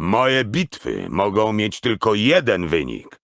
Moje bitwy mogą mieć tylko jeden wynik.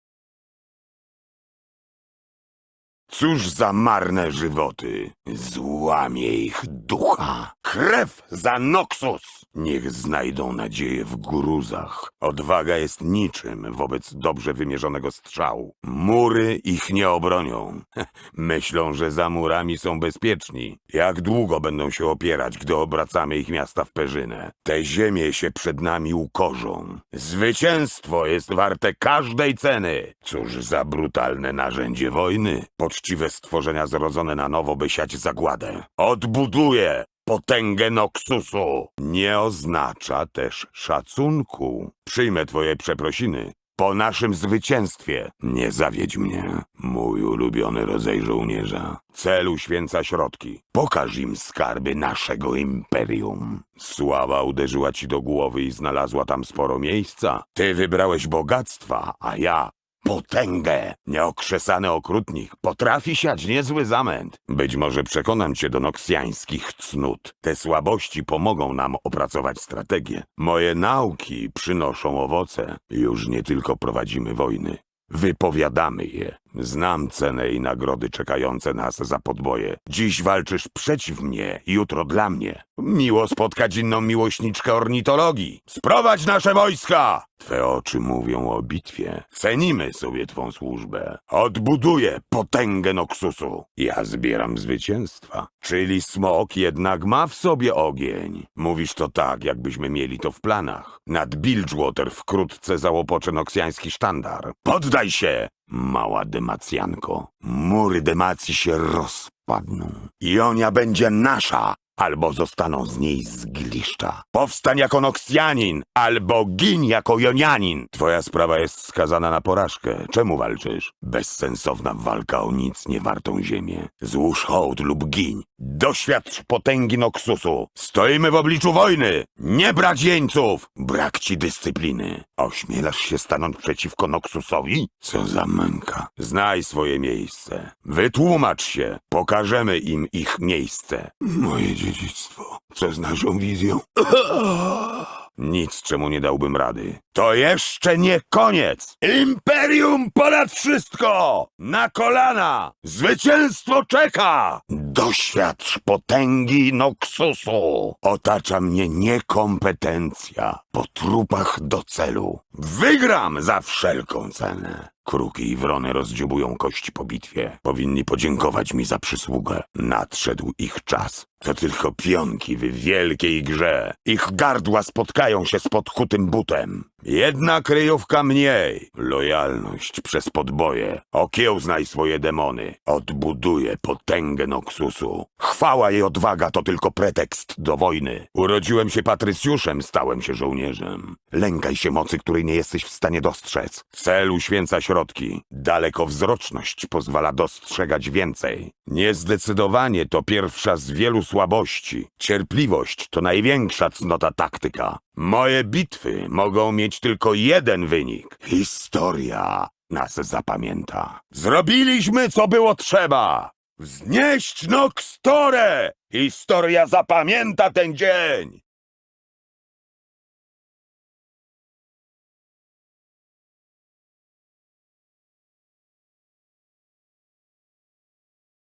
Cóż za marne żywoty. Złamie ich ducha. Krew za Noxus. Niech znajdą nadzieję w gruzach. Odwaga jest niczym wobec dobrze wymierzonego strzału. Mury ich nie obronią. Myślą, że za murami są bezpieczni. Jak długo będą się opierać, gdy obracamy ich miasta w perzynę? Te ziemie się przed nami ukorzą. Zwycięstwo jest warte każdej ceny. Cóż za brutalne narzędzie wojny. Poczciwe stworzenia zrodzone na nowo, by siać zagładę. Odbuduję potęgę Noxusu. Nie oznacza też szacunku. Przyjmę twoje przeprosiny. Po naszym zwycięstwie nie zawiedź mnie, mój ulubiony rodzaj żołnierza. Cel uświęca środki. Pokaż im skarby naszego imperium. Sława uderzyła ci do głowy i znalazła tam sporo miejsca. Ty wybrałeś bogactwa, a ja potęgę. Nieokrzesany okrutnik potrafi siać niezły zamęt. Być może przekonam cię do noksjańskich cnót. Te słabości pomogą nam opracować strategię. Moje nauki przynoszą owoce. Już nie tylko prowadzimy wojny. Wypowiadamy je. Znam cenę i nagrody czekające nas za podboje. Dziś walczysz przeciw mnie, jutro dla mnie. Miło spotkać inną miłośniczkę ornitologii. Sprowadź nasze wojska! Twe oczy mówią o bitwie. Cenimy sobie twą służbę. Odbuduję potęgę Noxusu. Ja zbieram zwycięstwa. Czyli smok jednak ma w sobie ogień. Mówisz to tak, jakbyśmy mieli to w planach. Nad Bilgewater wkrótce załopocze noksjański sztandar. Poddaj się! Mała Demacjanko, mury Demacji się rozpadną. Jonia będzie nasza, albo zostaną z niej zgliszcza. Powstań jako Noksjanin, albo gin jako Jonianin. Twoja sprawa jest skazana na porażkę. Czemu walczysz? Bezsensowna walka o nic niewartą ziemię. Złóż hołd lub gin. Doświadcz potęgi Noxusu. Stoimy w obliczu wojny. Nie brać jeńców. Brak ci dyscypliny. Ośmielasz się stanąć przeciwko Noxusowi? Co za męka. Znaj swoje miejsce. Wytłumacz się. Pokażemy im ich miejsce. Moje dziedzictwo. Co z naszą wizją? Nic, czemu nie dałbym rady. To jeszcze nie koniec! Imperium ponad wszystko! Na kolana! Zwycięstwo czeka! Doświadcz potęgi Noxusu! Otacza mnie niekompetencja. Po trupach do celu. Wygram za wszelką cenę. Kruki i wrony rozdziobują kości po bitwie. Powinni podziękować mi za przysługę. Nadszedł ich czas. To tylko pionki w wielkiej grze. Ich gardła spotkają się z podkutym butem. Jedna kryjówka mniej. Lojalność przez podboje. Okiełznaj swoje demony. Odbuduję potęgę Noxusu. Chwała i odwaga to tylko pretekst do wojny. Urodziłem się patrycjuszem, stałem się żołnierzem. Lękaj się mocy, której nie jesteś w stanie dostrzec. Cel uświęca środki. Dalekowzroczność pozwala dostrzegać więcej. Niezdecydowanie to pierwsza z wielu słabości. Cierpliwość to największa cnota taktyka. Moje bitwy mogą mieć tylko jeden wynik. Historia nas zapamięta. Zrobiliśmy, co było trzeba. Wznieść Noxtore! Historia zapamięta ten dzień!